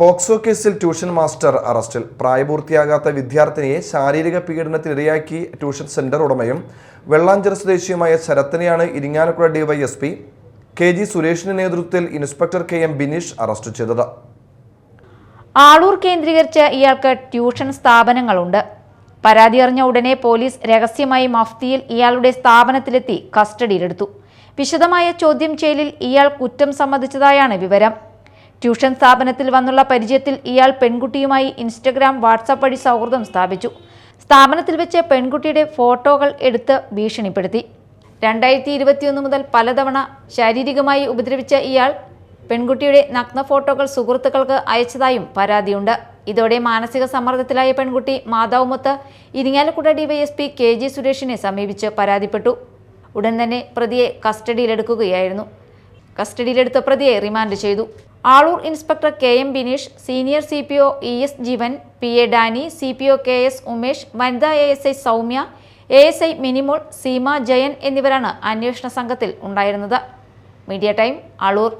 POCSO കേസിൽ tuition master അറസ്റ്റിൽ പ്രായപൂർത്തിയാകാത്ത വിദ്യാർത്ഥിനിയെ ശാരീരിക പീഡനത്തിനിരയാക്കി ട്യൂഷൻ സെന്റർ ഉടമയും വെള്ളാഞ്ചിറ സ്വദേശിയുമായ ശരത്തിനെയാണ് ഇരിങ്ങാലക്കുട ഡിവൈഎസ്പി കെ ജി സുരേഷിന്റെ നേതൃത്വത്തിൽ inspector K M Bineesh arrest ചെയ്തത്. ആളൂർ കേന്ദ്രീകരിച്ച് ഇയാൾക്ക് ട്യൂഷൻ സ്ഥാപനങ്ങളുണ്ട്. പരാതി അറിഞ്ഞ ഉടനെ പോലീസ് രഹസ്യമായി മഫ്തിയിൽ ഇയാളുടെ സ്ഥാപനത്തിലെത്തി കസ്റ്റഡിയിലെടുത്തു. വിശദമായ ചോദ്യം ചെയ്യലിൽ ഇയാൾ കുറ്റം സമ്മതിച്ചതായാണ് വിവരം. ട്യൂഷൻ സ്ഥാപനത്തിൽ വന്നുള്ള പരിചയത്തിൽ ഇയാൾ പെൺകുട്ടിയുമായി ഇൻസ്റ്റഗ്രാം വാട്സാപ്പ് വഴി സൗഹൃദം സ്ഥാപിച്ചു. സ്ഥാപനത്തിൽ വെച്ച് പെൺകുട്ടിയുടെ ഫോട്ടോകൾ എടുത്ത് ഭീഷണിപ്പെടുത്തി. രണ്ടായിരത്തി ഇരുപത്തിയൊന്ന് മുതൽ പലതവണ ശാരീരികമായി ഉപദ്രവിച്ച ഇയാൾ പെൺകുട്ടിയുടെ നഗ്ന ഫോട്ടോകൾ സുഹൃത്തുക്കൾക്ക് അയച്ചതായും പരാതിയുണ്ട്. ഇതോടെ മാനസിക സമ്മർദ്ദത്തിലായ പെൺകുട്ടി മാതാവുമൊത്ത് ഇരിങ്ങാലക്കുട ഡിവൈഎസ്പി കെ ജി സുരേഷിനെ സമീപിച്ച് പരാതിപ്പെട്ടു. ഉടൻ തന്നെ പ്രതിയെ കസ്റ്റഡിയിലെടുക്കുകയായിരുന്നു. കസ്റ്റഡിയിലെടുത്ത പ്രതിയെ റിമാൻഡ് ചെയ്തു. Aloor inspector K M Bineesh senior C P O E S Jeevan P A Dani C P O K S Umesh വനിതാ A S I Soumya A S I Minimol Seema Jayan എന്നിവരാണ് അന്വേഷണ സംഘത്തിൽ ഉണ്ടായിരുന്നത്. Media time Aloor.